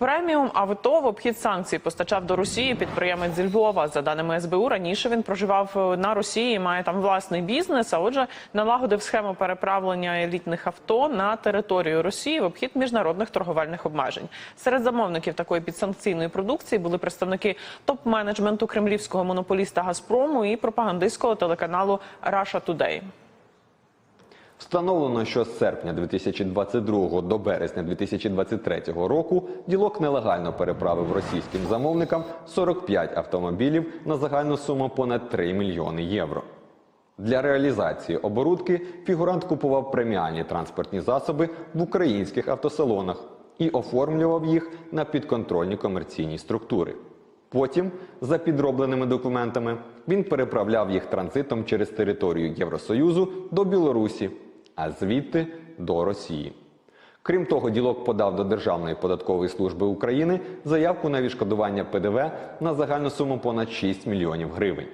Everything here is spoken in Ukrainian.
Преміум авто в обхід санкцій постачав до Росії підприємець зі Львова. За даними СБУ, раніше він проживав е, на Росії, має там власний бізнес. А отже, налагодив схему переправлення елітних авто на територію Росії в обхід міжнародних торговельних обмежень. Серед замовників такої підсанкційної продукції були представники топ-менеджменту кремлівського монополіста Газпрому і пропагандистського телеканалу Russia Today. Встановлено, що з серпня 2022 до березня 2023 року ділок нелегально переправив російським замовникам 45 автомобілів на загальну суму понад 3 мільйони євро. Для реалізації оборудки фігурант купував преміальні транспортні засоби в українських автосалонах і оформлював їх на підконтрольні комерційні структури. Потім, за підробленими документами, він переправляв їх транзитом через територію Євросоюзу до Білорусі, а звідти до Росії. Крім того, ділок подав до Державної податкової служби України заявку на відшкодування ПДВ на загальну суму понад 6 мільйонів гривень.